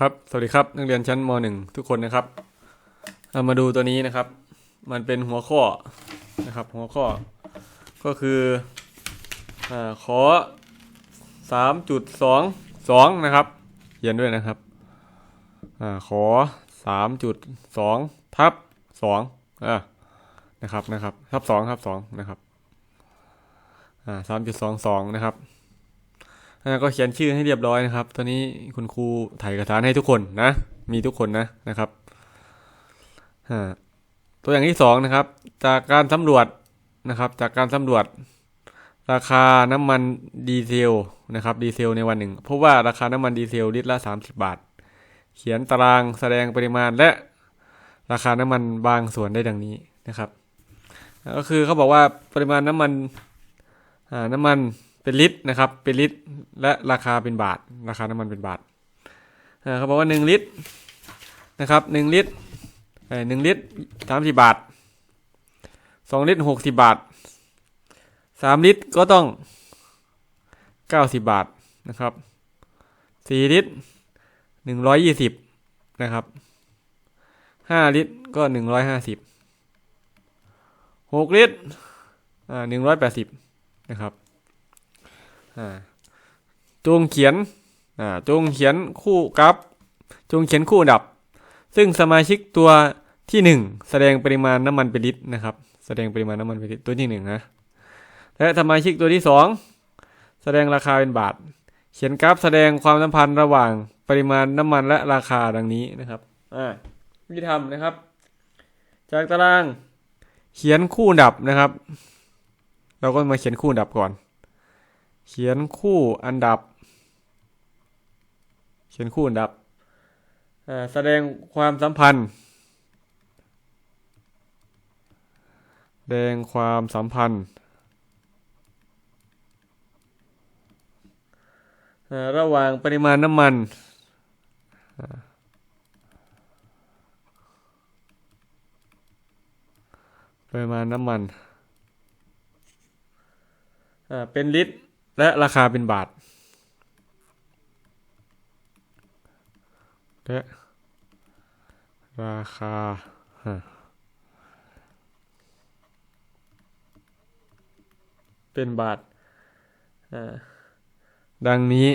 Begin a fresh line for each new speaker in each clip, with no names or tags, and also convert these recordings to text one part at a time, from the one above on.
ครับ สวัสดีครับ นักเรียนชั้นม .1 ทุกคนนะครับเอามาดูตัวนี้นะครับ มันเป็นหัวข้อนะครับ หัวข้อ ก็คืออ่าขอ 3.22 นะครับเขียนด้วยนะครับอ่าขอ 3.2 ทับ2อ่านะครับนะครับ ทับ2ทับ2นะครับอ่า3.22 นะครับ ก็เขียนชื่อให้เรียบร้อยนะครับ ตอนนี้คุณครูถ่ายเอกสารให้ทุกคนนะ มีทุกคนนะนะครับตัวอย่างที่สองนะครับ จากการสำรวจนะครับ จากการสำรวจ ราคาน้ำมันดีเซลนะครับดีเซลในวันหนึ่งพบว่าราคาน้ำมันดีเซลลิตรละ 30 บาท เขียนตารางแสดงปริมาณและราคาน้ำมันบางส่วนได้ดังนี้นะครับ ก็คือเขาบอกว่าปริมาณน้ำมันน้ำมัน เป็นลิตรนะครับ เป็นลิตรและราคาเป็นบาท ราคาน้ำมันเป็นบาทเขาบอกว่าหนึ่งลิตรนะครับหนึ่งลิตรหนึ่งลิตรสามสิบบาทสองลิตรหกสิบบาทสามลิตรก็ต้องเก้าสิบบาทนะครับสี่ลิตรหนึ่งร้อยยี่สิบนะครับห้าลิตรก็หนึ่งร้อยห้าสิบหกลิตรอ่าหนึ่งร้อยแปดสิบนะครับ จงเขียนจงเขียนคู่กับ จงเขียนคู่อันดับ ซึ่งสมาชิกตัวที่หนึ่งแสดงปริมาณน้ำมันเป็นลิตรนะครับ แสดงปริมาณน้ำมันเป็นลิตรตัวที่หนึ่งนะและสมาชิกตัวที่สองแสดงราคาเป็นบาท เขียนกราฟแสดงความสัมพันธ์ระหว่างปริมาณน้ำมันและราคาดังนี้นะครับวิธีทำนะครับ จากตารางเขียนคู่อันดับนะครับ เราก็มาเขียนคู่อันดับก่อน เขียนคู่อันดับ เขียนคู่อันดับ แสดงความสัมพันธ์ แสดงความสัมพันธ์ ระหว่างปริมาณน้ำมันปริมาณน้ำมัน เป็นลิตร และราคาเป็นบาทและราคาเป็นบาทอ่าดังนี้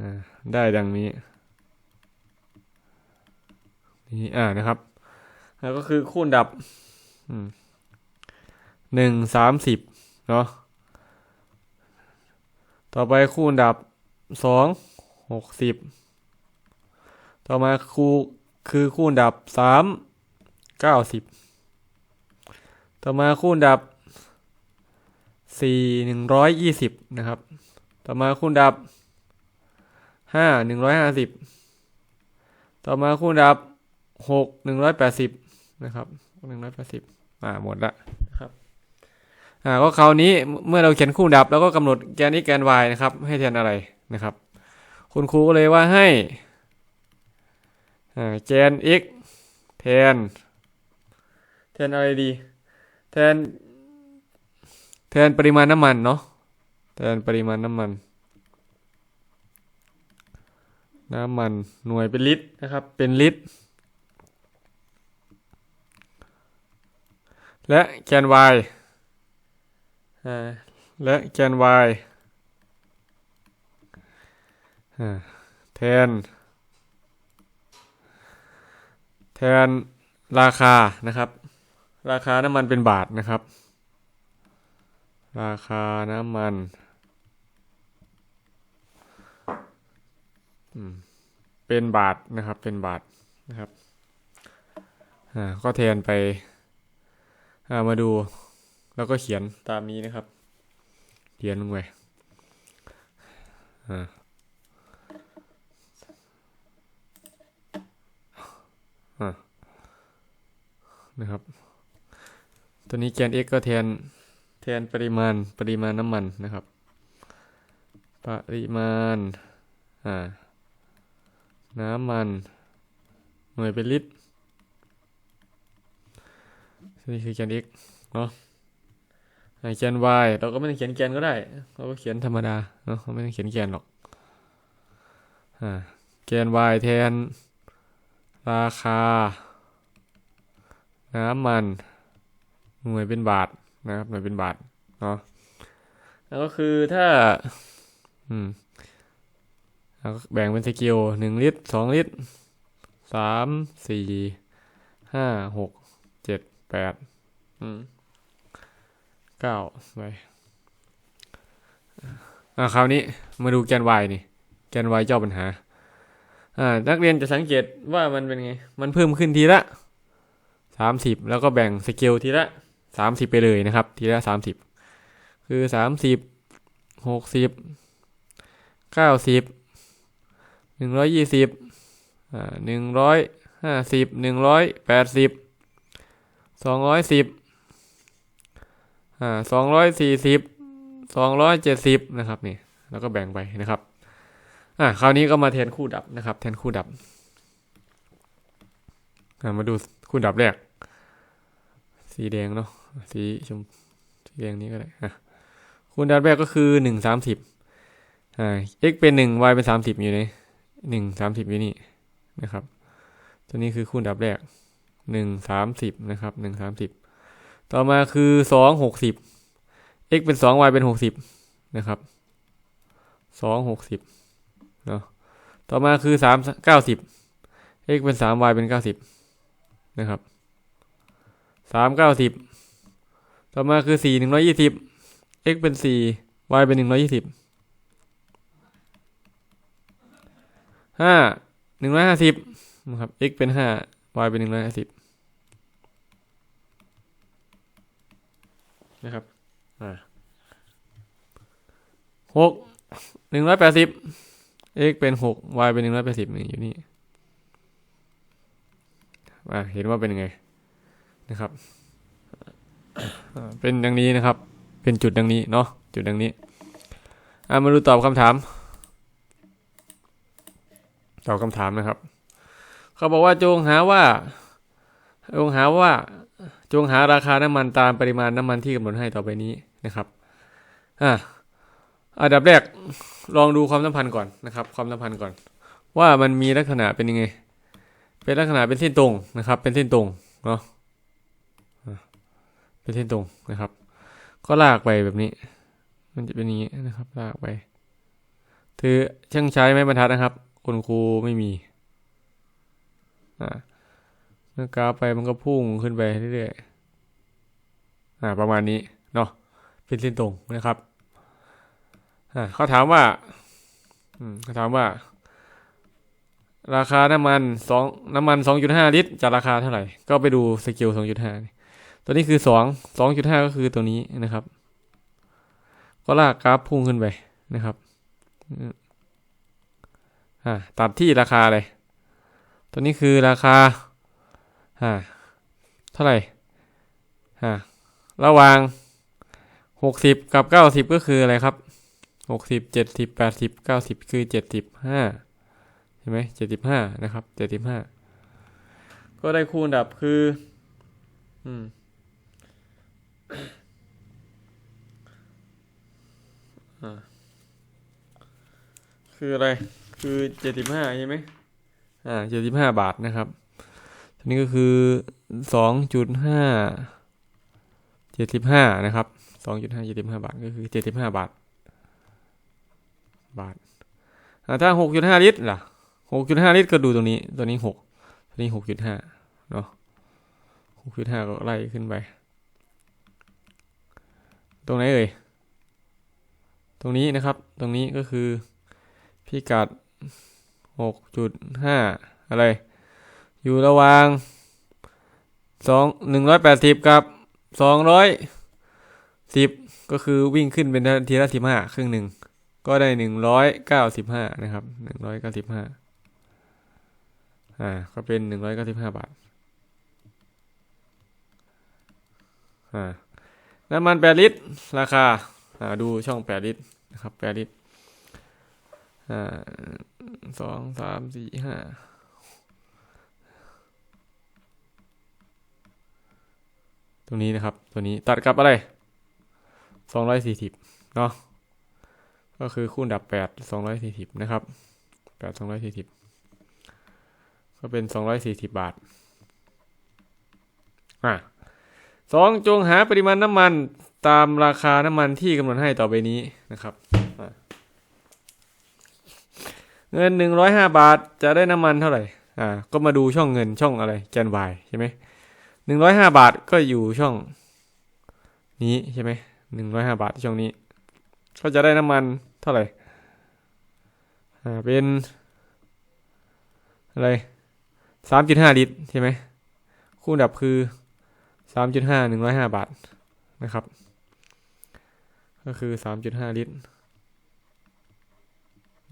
อ่าได้ดังนี้นี่อ่านะครับ แล้วก็คือคูณดับอืมหนึ่งสามสิบเนาะ ต่อไปคูณดับสองหกสิบต่อมาคูคือคูณดับสามเก้าสิบต่อมาคูณดับสี่หนึ่งร้อยยี่สิบนะครับ ต่อมาคูณดับห้าหนึ่งร้อยห้าสิบต่อมาคูณดับหกหนึ่งร้อยแปดสิบนะครับหนึ่งร้อยแปดสิบอ่าหมดละ อ่าก็คราวนี้เมื่อเราเขียนคู่ดับ แล้วก็กำหนดแกน x แกน y นะครับ ให้แทนอะไรนะครับ คุณครูก็เลยว่าให้อ่าแกน x แทน แทนอะไรดี แทน แทนปริมาณน้ำมันเนาะแทนปริมาณน้ำมัน น้ำมันหน่วยเป็นลิตรนะครับ เป็นลิตร และแกน y และแกน y อ่าแทน แทนราคานะครับ ราคาน้ำมันเป็นบาทนะครับ ราคาน้ำมันเป็นบาทนะครับเป็นบาทนะครับอ่าก็แทนไปมาดู แล้วก็เขียนตามนี้นะครับ เขียนลงไปอ่าอ่านะครับ ตัวนี้แกน x ก็แทนแทนปริมาณปริมาณน้ำมันนะครับ ปริมาณอ่าน้ำมัน หน่วยเป็นลิตรนี่คือแกน x เนาะ แกน y เราก็ไม่ต้องเขียนแกนก็ได้ เราก็เขียนธรรมดาเนาะเราไม่ต้องเขียนแกนหรอกแกน y แทน ราคา น้ำมัน หน่วยเป็นบาทนะครับหน่วยเป็นบาทเนาะแล้วก็คือถ้า อืมแล้วแบ่งเป็นสกิลหนึ่งลิตรสองลิตรสามสี่ห้าหกเจ็ดแปดอืม เก้าไปอ่าคราวนี้มาดูแกน y นี่ แกน y เจ้าปัญหา อ่า นักเรียนจะสังเกตว่ามันเป็นไง มันเพิ่มขึ้นทีละสามสิบแล้วก็แบ่งสเกลทีละสามสิบไปเลยนะครับ ทีละสามสิบคือสามสิบหกสิบเก้าสิบหนึ่งร้อยยี่สิบอ่าหนึ่งร้อยห้าสิบหนึ่งร้อยแปดสิบสองร้อยสิบ อ่าสองร้อยสี่สิบสองร้อยเจ็ดสิบนะครับนี่แล้วก็แบ่งไปนะครับอ่าคราวนี้ก็มาแทนคู่ดับนะครับ แทนคู่ดับอ่ามาดูคู่ดับแรก สีแดงเนาะสีชมสีแดงนี้ก็ได้อะคู่ดับแรกก็คือหนึ่งสามสิบอ่า x เป็นหนึ่ง y เป็นสามสิบอยู่ในหนึ่งสามสิบอยู่นี่นะครับ ตัวนี้คือคู่ดับแรกหนึ่งสามสิบนะครับหนึ่งสามสิบ ต่อมาคือสองหกสิบ x เป็นสอง y เป็นหกสิบนะครับสองหกสิบเนาะต่อมาคือสามเก้าสิบ x เป็นสาม y เป็นเก้าสิบนะครับสามเก้าสิบ ต่อมาคือสี่หนึ่งร้อยยี่สิบ x เป็นสี่ y เป็นหนึ่งร้อยยี่สิบห้าหนึ่งร้อยห้าสิบนะครับ x เป็นห้า y เป็นหนึ่งร้อยห้าสิบ นะครับอ่าหกหนึ่งร้อยแปดสิบ x เป็นหก y เป็นหนึ่งร้อยแปดสิบนี่อยู่นี่อ่าเห็นว่าเป็นยังไงนะครับ เป็นดังนี้นะครับ เป็นจุดดังนี้เนาะ จุดดังนี้อ่ามาดูตอบคำถาม ตอบคำถามนะครับ เขาบอกว่าจงหาว่าจงหาว่า จงหาราคาน้ำมันตามปริมาณน้ำมันที่กำหนดให้ต่อไปนี้นะครับอ่าอันดับแรกลองดูความสัมพันธ์ก่อนนะครับ ความสัมพันธ์ก่อน ว่ามันมีลักษณะเป็นยังไง เป็นลักษณะเป็นเส้นตรงนะครับ เป็นเส้นตรงเนาะเป็นเส้นตรงนะครับ ก็ลากไปแบบนี้ มันจะเป็นอย่างนี้นะครับ ลากไปถือช่างใช้ไม้บรรทัดนะครับ คุณครูไม่มีอ่า เมื่อกราฟไปมันก็พุ่งขึ้นไปเรื่อยๆอ่าประมาณนี้เนาะเป็นเส้นตรงนะครับอ่าเขาถามว่าอืมเขาถามว่า ราคาน้ำมันสองน้ำมันสองจุดห้าลิตรจะราคาเท่าไหร่ ก็ไปดูสกิลสองจุดห้าตัวนี้คือสองสองจุดห้าก็คือตัวนี้นะครับ ก็ลากกราฟพุ่งขึ้นไปนะครับอ่าตัดที่ราคาเลย ตัวนี้คือราคา อ่าเท่าไหร่อ่าระหว่างหกสิบกับเก้าสิบก็คืออะไรครับหกสิบเจ็ดสิบแปดสิบเก้าสิบคือเจ็ดสิบห้าใช่ไหมเจ็ดสิบห้านะครับเจ็ดสิบห้าก็ได้คูณดับคืออืมอ่าคืออะไร คือเจ็ดสิบห้าใช่ไหมอ่าเจ็ดสิบห้าบาทนะครับ ทีนี้ก็คือสองจุดห้าเจ็ดสิบห้านะครับสองจุดห้าเจ็ดสิบห้าบาทก็คือเจ็ดสิบห้าบาท บาทถ้าหกจุดห้าลิตรล่ะหกจุดห้าลิตรก็ดูตรงนี้ตัวนี้หกตัวนี้หกจุดห้าเนาะหกจุดห้าก็ไล่ขึ้นไป ตรงไหนเอ่ยตรงนี้นะครับ ตรงนี้ก็คือพิกัดหกจุดห้าอะไร อยู่ระหว่างสองหนึ่งร้อยแปดสิบกับสองร้อยสิบก็คือวิ่งขึ้นเป็นทีละสิบห้าครึ่งหนึ่งก็ได้หนึ่งร้อยเก้าสิบห้านะครับหนึ่งร้อยเก้าสิบห้าอ่าก็เป็นหนึ่งร้อยเก้าสิบห้าบาทอ่าน้ำมันแปดลิตร ราคาอ่าดูช่องแปดลิตรนะครับแปดลิตรอ่าสองสามสี่ห้า ตรงนี้นะครับ ตัวนี้ตัดกับอะไรสองร้อยสี่สิบเนาะก็คือคูณดับแปดสองร้อยสี่สิบนะครับแปดสองร้อยสี่สิบก็เป็นสองร้อยสี่สิบบาทอะสองจงหาปริมาณน้ำมันตามราคาน้ำมันที่กำหนดให้ต่อไปนี้นะครับ เงินหนึ่งร้อยห้าบาทจะได้น้ำมันเท่าไหร่ อ่า ก็มาดูช่องเงินช่องอะไรแกน y ใช่ไหม หนึ่งร้อยห้าบาทก็อยู่ช่อง นี้ใช่ไหมหนึ่งร้อยห้าบาทช่องนี้ ก็จะได้น้ำมันเท่าไหร่ อ่า เป็นอะไรสามจุดห้าลิตรใช่ไหม คู่ดับคือสามจุดห้าหนึ่งร้อยห้าบาทนะครับ ก็คือสามจุดห้าลิตร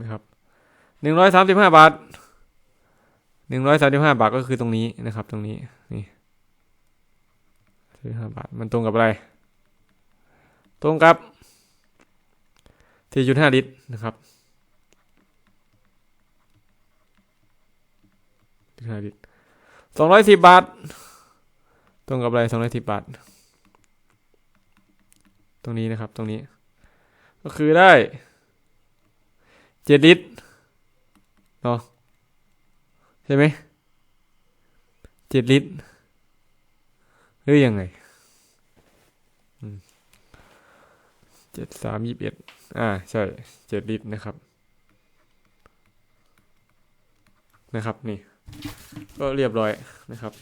นะครับหนึ่งร้อยสามสิบห้าบาทหนึ่งร้อยสามสิบห้าบาทก็คือตรงนี้นะครับ ตรงนี้นี่ สิบห้าบาท มันตรงกับอะไร ตรงกับสี่จุดห้าลิตรนะครับห้าลิตรสองร้อยสิบบาท ตรงกับอะไรสองร้อยสิบบาท ตรงนี้นะครับ ตรงนี้ ก็คือได้เจ็ดลิตรเนาะใช่ไหมเจ็ดลิตร หรือยังไงเจ็ดสามยี่สิบเอ็ดอ่า ใช่เจ็ดลิตรนะครับ นะครับ นี่ ก็เรียบร้อยนะครับ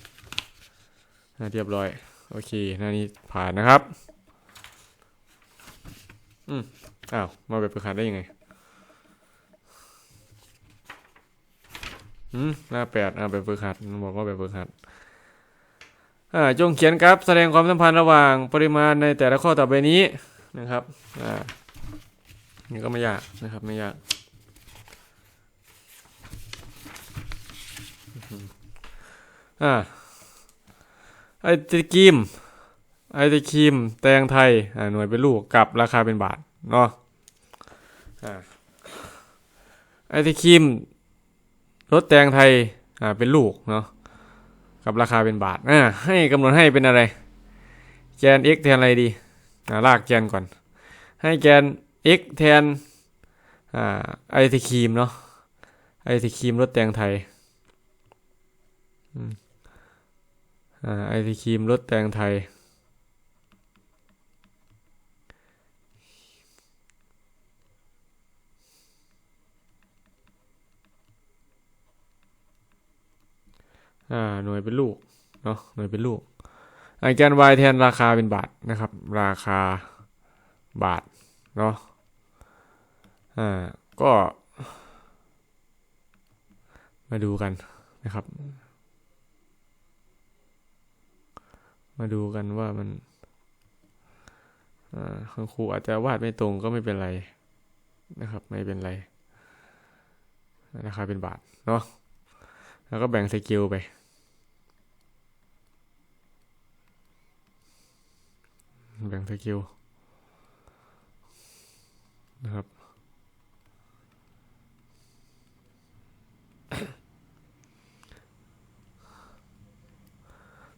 เรียบร้อย โอเคหน้านี้ผ่านนะครับ อืมอ้าว มาแบบฝึกหัดได้ยังไงอืมหน้าแปดอ่าแบบฝึกหัดมันบอกว่าแบบฝึกหัด จงเขียนกราฟแสดงความสัมพันธ์ระหว่างปริมาณในแต่ละข้อต่อไปนี้นะครับอ่านี่ก็ไม่ยากนะครับไม่ยากอ่าไอติกิมไอติคิมแตงไทยอ่าหน่วยเป็นลูกกับราคาเป็นบาทเนาะอ่าไอติคิมรถแตงไทยอ่าเป็นลูกเนาะ กับราคาเป็นบาทอ่าให้กำหนดให้เป็นอะไร แกน x แทนอะไรดีอ่าลากแกนก่อน ให้แกน x แทนอ่าไอทีคิมเนาะไอทีคิมรถแตงไทยอ่าไอทีครีมรถแตงไทย อ่าหน่วยเป็นลูกเนาะหน่วยเป็นลูกไอแกน y แทนราคาเป็นบาทนะครับ ราคาบาทเนาะอ่าก็ มาดูกันนะครับ มาดูกันว่ามันคุณครูอาจจะวาดไม่ตรงก็ไม่เป็นไรนะครับ ไม่เป็นไรราคาเป็นบาทเนาะแล้วก็แบ่งสกิลไป แบ่งสกิลนะครับ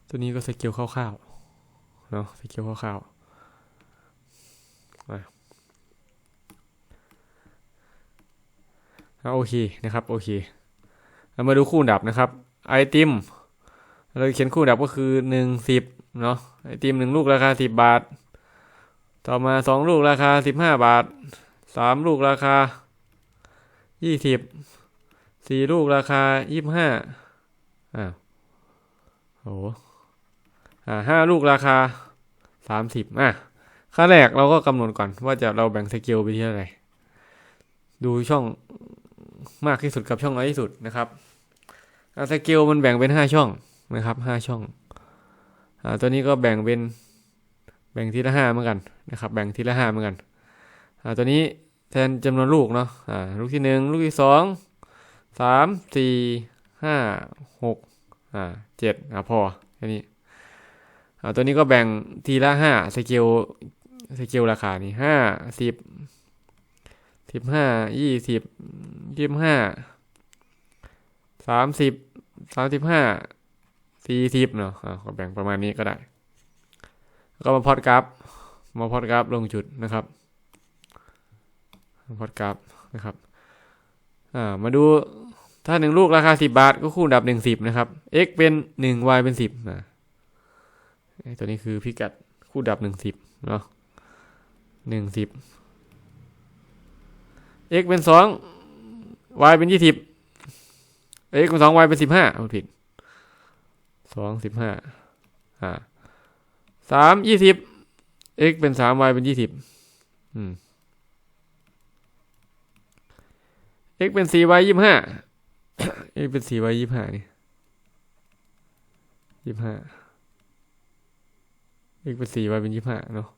ตัวนี้ก็สกิลคร่าวๆ เนาะสกิลคร่าวๆอะโอเคนะครับ โอเคเรามาดูคู่ดับนะครับ ไอติม เราเขียนคู่ดับก็คือหนึ่งสิบ เนาะไอติมหนึ่งลูกราคาสิบบาท ต่อมาสองลูกราคาสิบห้าบาทสามลูกราคายี่สิบสี่ลูกราคายี่สิบห้าอ่าโหอ่าห้าลูกราคาสามสิบอะขั้นแรกเราก็กำหนดก่อนว่าจะเราแบ่งสเกลไปที่เท่าไรดูช่องมากที่สุดกับช่องน้อยที่สุดนะครับสเกลมันแบ่งเป็นห้าช่องนะครับห้าช่อง ตัวนี้ก็แบ่งเป็นแบ่งทีละห้าเหมือนกันนะครับ แบ่งทีละห้าเหมือนกันตัวนี้แทนจำนวนลูกเนาะลูกที่หนึ่งลูกที่สองสามสี่ห้าหกอ่าเจ็ดอ่าพอแค่นี้ตัวนี้ก็แบ่งทีละห้าสเกลสเกลราคานี่ห้าสิบสิบห้ายี่สิบยี่สิบห้าสามสิบสามสิบห้า สี่สิบเนาะอ่าก็แบ่งประมาณนี้ก็ได้ ก็มาพอดกราฟมาพอดกราฟลงจุดนะครับพอดกราฟนะครับอ่ามาดูถ้าหนึ่งลูกราคาสิบบาท ก็คูณดับหนึ่งสิบนะครับ x เป็นหนึ่ง y เป็นสิบนะไอตัวนี้คือพิกัดคู่ดับหนึ่งสิบเนาะหนึ่งสิบ x เป็นสอง y เป็นยี่สิบ x เป็นสอง y เป็นสิบห้าผิด สองสิบห้าอ่าสามยี่สิบ x เป็นสาม y เป็นยี่สิบอืม x เป็นสี่ y ยี่ห้า x เป็นสี่ y ยี่ห้านี่ยี่ห้า x เป็นสี่ y เป็นยี่ห้าเนาะ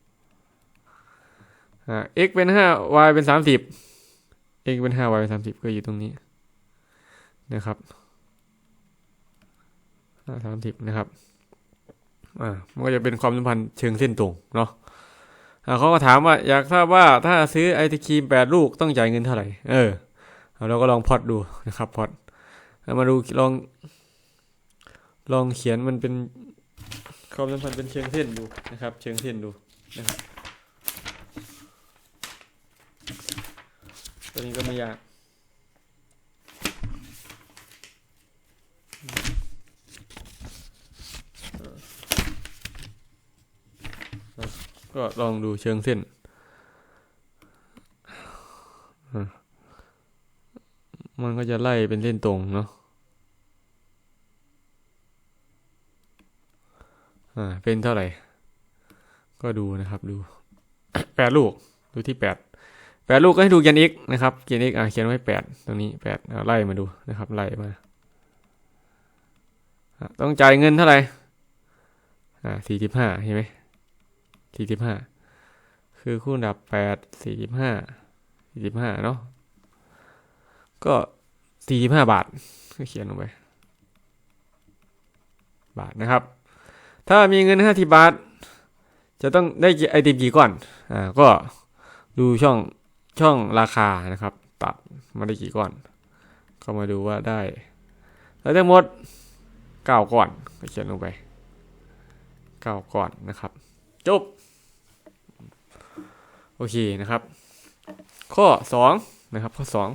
อ่า x เป็นห้า y เป็นสามสิบ x เป็นห้า y เป็นสามสิบก็อยู่ตรงนี้นะครับ สามสิบนะครับ อ่า มันก็จะเป็นความสัมพันธ์เชิงเส้นตรงเนาะอ่าเขาก็ถามว่าอยากทราบว่าถ้าซื้อไอศครีมแปดลูกต้องจ่ายเงินเท่าไหร่ เออ เราก็ลองพอดดูนะครับพอดมาดูลอง ลองเขียนมันเป็นความสัมพันธ์เป็นเชิงเส้นดูนะครับ เชิงเส้นดูนะครับตัวนี้ก็ไม่ยาก ก็ลองดูเชิงเส้น มันก็จะไล่เป็นเส้นตรงเนาะอ่าเป็นเท่าไหร่ ก็ดูนะครับดูแปดลูกดูที่แปดแปดลูกก็ให้ดูเกียน x นะครับเกียน x อ่าเขียนไว้แปดตรงนี้แปดไล่มาดูนะครับไล่มาต้องจ่ายเงินเท่าไหร่อ่าสี่สิบห้าใช่ไหม สี่สิบห้าคือคู่อันดับแปดสี่สิบห้าสี่สิบห้าเนาะก็สี่สิบห้าบาทก็เขียนลงไป บาทนะครับ ถ้ามีเงินห้าสิบาท จะต้องได้ไอติมกี่ก้อนอ่าก็ดูช่องช่องราคานะครับ ตัดมาได้กี่ก้อน ก็มาดูว่าได้แล้วทั้งหมดเก้าก้อนก็เขียนลงไปเก้าก้อนนะครับ จบ โอเคนะครับ ข้อสองนะครับข้อสอง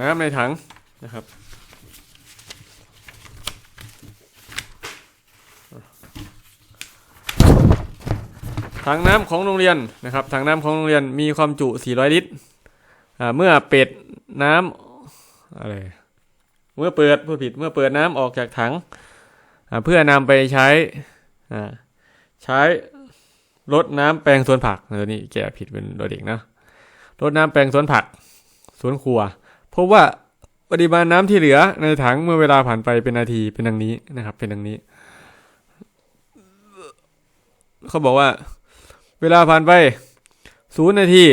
น้ำในถังนะครับ ถังน้ำของโรงเรียนนะครับ ถังน้ำของโรงเรียนมีความจุ 400 ลิตร เมื่อเป็ดน้ำอะไร เมื่อเปิดผู้ผิดเมื่อเปิดน้ำออกจากถังเพื่อนำไปใช้ใช้รดน้ำแปลงสวนผักเออนี่แกผิดเป็นเด็กนะรดน้ำแปลงสวนผักสวนครัวพบว่าปริมาณน้ำที่เหลือในถังเมื่อเวลาผ่านไปเป็นนาทีเป็นดังนี้นะครับ เป็นดังนี้ เขาบอกว่า เวลาผ่านไปศูนย์นาที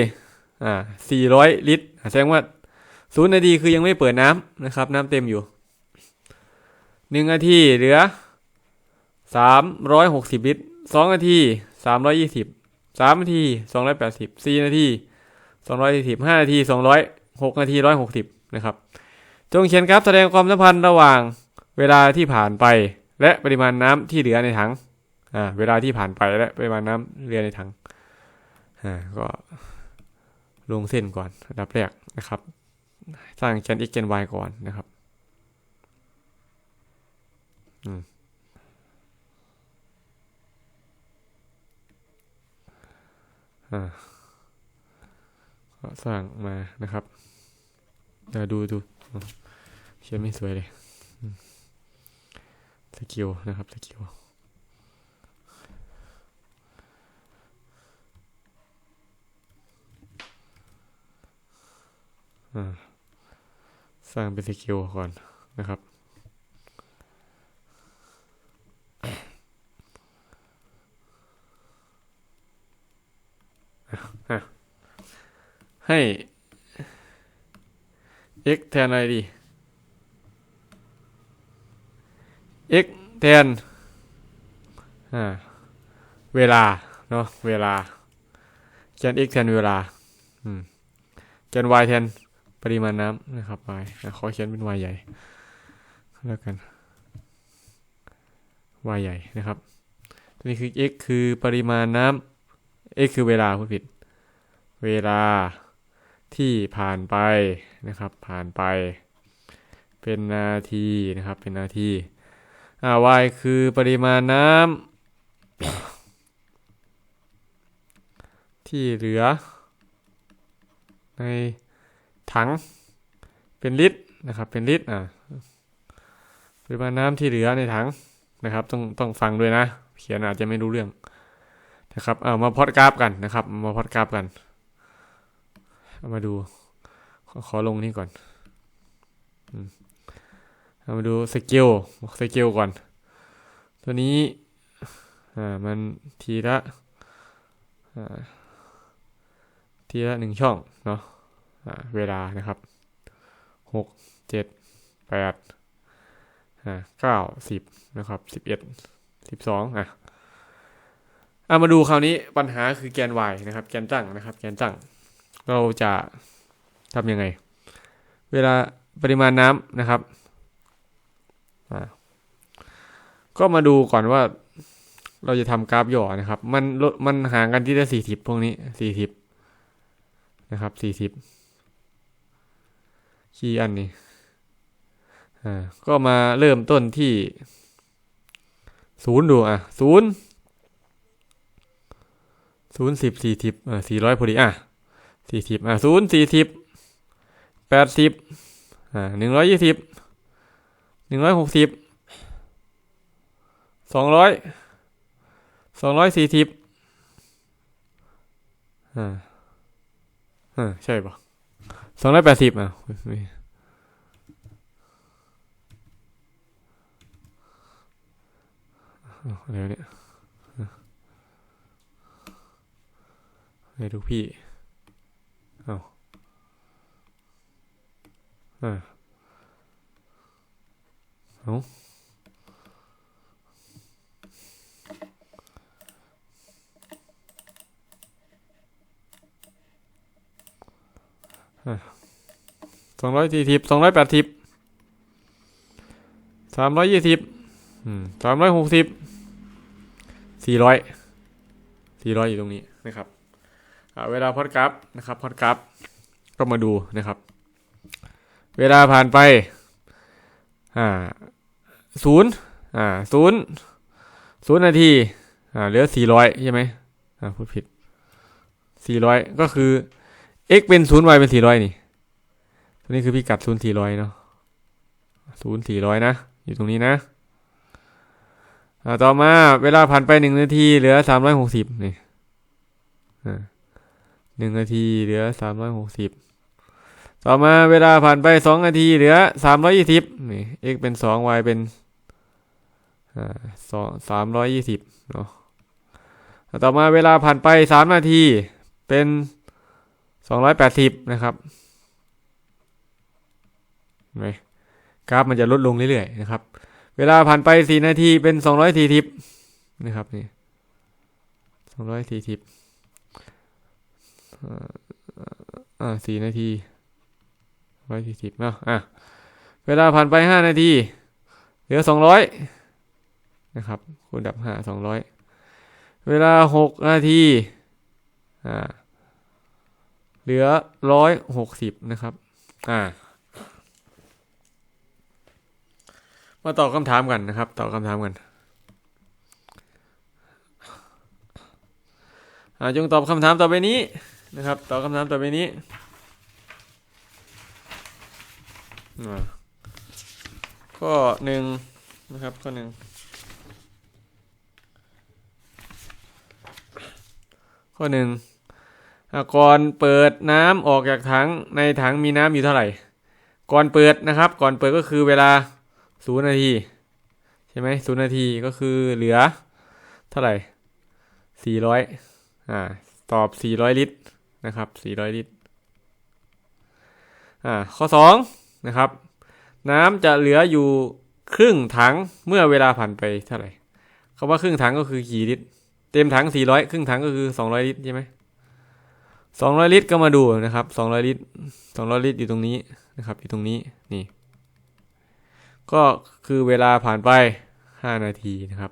อ่าสี่ร้อยลิตรแสดงว่า ศูนย์นาทีคือยังไม่เปิดน้ำนะครับ น้ำเต็มอยู่หนึ่งนาทีเหลือสามร้อยหกสิบลิตรสองนาทีสามร้อยยี่สิบสามนาทีสองร้อยแปดสิบสี่นาทีสองร้อยสี่สิบห้านาทีสองร้อยหกนาทีร้อยหกสิบนะครับจงเขียนกราฟแสดงความสัมพันธ์ระหว่างเวลาที่ผ่านไป และปริมาณน้ำที่เหลือในถังอ่าเวลาที่ผ่านไปและปริมาณน้ำเหลือในถังอ่าก็ลงเส้นก่อนอันดับแรกนะครับ สร้างแกน x แกน y ก่อนนะครับอืมอ่าก็สร้างมานะครับเดี๋ยวดูดูเขียนไม่สวยเลยสกิลนะครับสกิลอ่า สร้างเป็นสกิลก่อนนะครับ ให้ x แทนอะไรดี x แทนอ่าเวลา เนาะเวลาแทน x แทนเวลาอืมแกน y แทน ปริมาณน้ำนะครับ y ขอเขียนเป็น y ใหญ่แล้วกัน y ใหญ่นะครับ ตัวนี้คือ x คือปริมาณน้ำ x คือเวลาพูดผิด เวลาที่ผ่านไปนะครับ ผ่านไป เป็นนาทีนะครับ เป็นนาทีอ่า y คือปริมาณน้ำที่เหลือใน ถัง เป็นลิตรนะครับ เป็นลิตรอ่าปริมาณน้ำที่เหลือในถังนะครับ ต้องต้องฟังด้วยนะ เขียนอาจจะไม่รู้เรื่องนะครับเอามาพอดกราฟกันนะครับ มาพอดกราฟกันเอามาดูขอขอลงนี่ก่อนมเอามาดูสเกลสเกลก่อน ตัวนี้อ่ามันทีละอ่าทีละหนึ่งช่องเนาะ เวลานะครับหกเจ็ดแปดอ่าเก้าสิบนะครับสิบเอ็ดสิบสองอะเอามาดูคราวนี้ปัญหาคือแกน y นะครับ แกนตั้งนะครับ แกนตั้ง เราจะทำยังไง เวลาปริมาณน้ำนะครับก็มาดูก่อนว่าเราจะทำกราฟย่อนะครับ มันลดมันห่างกันที่ได้สี่สิบพวกนี้สี่สิบนะครับสี่สิบ คีย์อันนี้อ่าก็มาเริ่มต้นที่ศูนย์ดูอะศูนย์ศูนย์สิบสี่สิบอ่าสี่ร้อยพอดีอะสี่สิบอะศูนย์สี่สิบแปดสิบอ่าหนึ่งร้อยยี่สิบหนึ่งร้อยหกสิบสองร้อยสองร้อยสี่สิบอ่าอ่าใช่ปะ สองร้อยแปดสิบอะไม่อ้าวอะไรเนี่ยอะไหนดูพี่เอาอ่าเอา สองร้อยสี่สิบสองร้อยแปดสิบสามร้อยยี่สิบสามร้อยหกสิบสี่ร้อยสี่ร้อยอยู่ตรงนี้นะครับเวลาพอดกราฟนะครับพอดกราฟก็มาดูนะครับ เวลาผ่านไปอ่าศูนย์อ่าศูนย์ศูนย์นาทีอ่าเหลือสี่ร้อยใช่ไหมอ่าพูดผิดสี่ร้อยก็คือ x เป็นศูนย์ y เป็นสี่ร้อยนี่ ตัวนี้คือพิกัดศูนย์สี่ร้อยเนาะศูนย์สี่ร้อยนะ อยู่ตรงนี้นะอ่าต่อมาเวลาผ่านไปหนึ่งนาทีเหลือสามร้อยหกสิบนี่อ่าหนึ่งนาทีเหลือสามร้อยหกสิบต่อมาเวลาผ่านไปสองนาทีเหลือสามร้อยยี่สิบนี่ x เป็นสอง y เป็นอ่าสองสามร้อยยี่สิบเนาะต่อมาเวลาผ่านไปสามนาทีเป็น สองร้อยแปดสิบนะครับเห็นไหมกราฟมันจะลดลงเรื่อยๆนะครับ เวลาผ่านไปสี่นาทีเป็นสองร้อยสี่สิบนะครับนี่สองร้อยสี่สิบอ่าสี่นาทีร้อยสี่สิบเนาะอะเวลาผ่านไปห้านาทีเหลือสองร้อยนะครับคูณดับห้าสองร้อยเวลาหกนาทีอ่า เหลือร้อยหกสิบนะครับ อ่า มาตอบคำถามกันนะครับ ตอบคำถามกันอาจงตอบคำถามต่อไปนี้นะครับ ตอบคำถามต่อไปนี้ ข้อหนึ่งนะครับ ข้อหนึ่งข้อหนึ่ง ก่อนเปิดน้ำออกจากถังในถังมีน้ำอยู่เท่าไหร่ ก่อนเปิดนะครับ ก่อนเปิดก็คือเวลาศูนย์นาทีใช่ไหมศูนย์นาทีก็คือเหลือเท่าไหร่สี่ร้อยอ่าตอบสี่ร้อยลิตรนะครับ400ลิตรอ่าข้อ2นะครับ น้ำจะเหลืออยู่ครึ่งถังเมื่อเวลาผ่านไปเท่าไหร่คำว่าครึ่งถังก็คือกี่ลิตร เต็มถัง400ครึ่งถังก็คือ200ลิตรใช่ไหม 200 ลิตรก็มาดูนะครับ 200 ลิตร 200 ลิตรอยู่ตรงนี้นะครับ อยู่ตรงนี้ นี่ ก็คือเวลาผ่านไป 5 นาทีนะครับ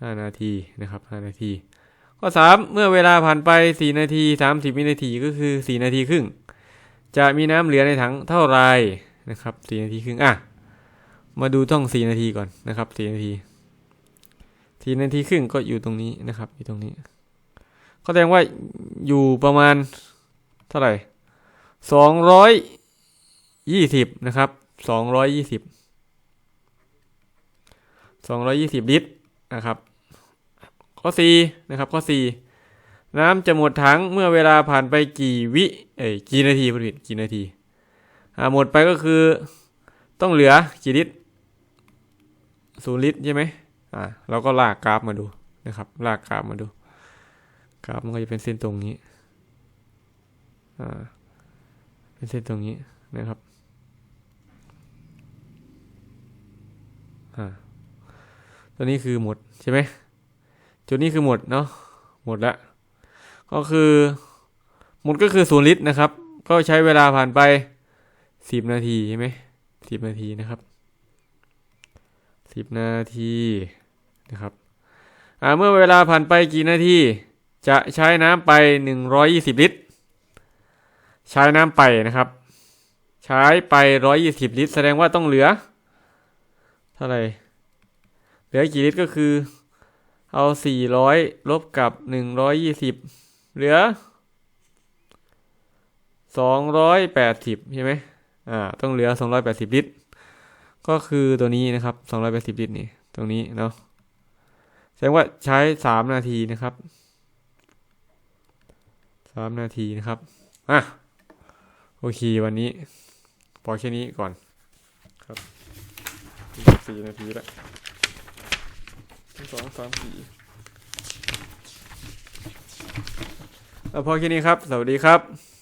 ห้านาทีนะครับห้านาที ข้อสามเมื่อเวลาผ่านไปสี่นาทีสามสิบวินาที ก็คือสี่นาทีครึ่ง จะมีน้ำเหลือในถังเท่าไรนะครับสี่นาทีครึ่ง อะ มาดูต้องสี่นาทีก่อนนะครับสี่นาทีสี่นาทีครึ่งก็อยู่ตรงนี้นะครับ อยู่ตรงนี้ ก็แสดงว่าอยู่ประมาณเท่าไหร่สองร้อยยี่สิบนะครับสองร้อยยี่สิบสองร้อยยี่สิบลิตรนะครับ ข้อสี่นะครับ ข้อสี่น้ำจะหมดถังเมื่อเวลาผ่านไปกี่วิเอ้ยกี่นาทีผลิตกี่นาทีอ่าหมดไปก็คือต้องเหลือกี่ลิตรศูนย์ลิตรใช่ไหมอ่าเราก็ลากกราฟมาดูนะครับ ลากกราฟมาดู กราฟมันก็จะเป็นเส้นตรงนี้ อ่า เป็นเส้นตรงนี้นะครับ อ่า ตัวนี้คือหมดใช่ไหม จุดนี้คือหมดเนาะ หมดละ ก็คือ หมดก็คือศูนย์ลิตรนะครับ ก็ใช้เวลาผ่านไปสิบนาทีใช่ไหมสิบนาทีนะครับสิบนาทีนะครับ อ่า เมื่อเวลาผ่านไปกี่นาที จะใช้น้ำไปหนึ่งร้อยยี่สิบลิตร ใช้น้ำไปนะครับ ใช้ไปร้อยยี่สิบลิตร แสดงว่าต้องเหลือ เท่าไหร่ เหลือกี่ลิตรก็คือ เอาสี่ร้อยลบกับหนึ่งร้อยยี่สิบเหลือสองร้อยแปดสิบใช่ไหมอ่า ต้องเหลือสองร้อยแปดสิบลิตร ก็คือตัวนี้นะครับสองร้อยแปดสิบลิตรนี่ ตรงนี้เนาะ แสดงว่าใช้สามนาทีนะครับ สามนาทีนะครับ อะ โอเค วันนี้ พอแค่นี้ก่อน ครับสี่นาทีแล้วหนึ่งสองสามสี่เอาพอแค่นี้ครับ สวัสดีครับ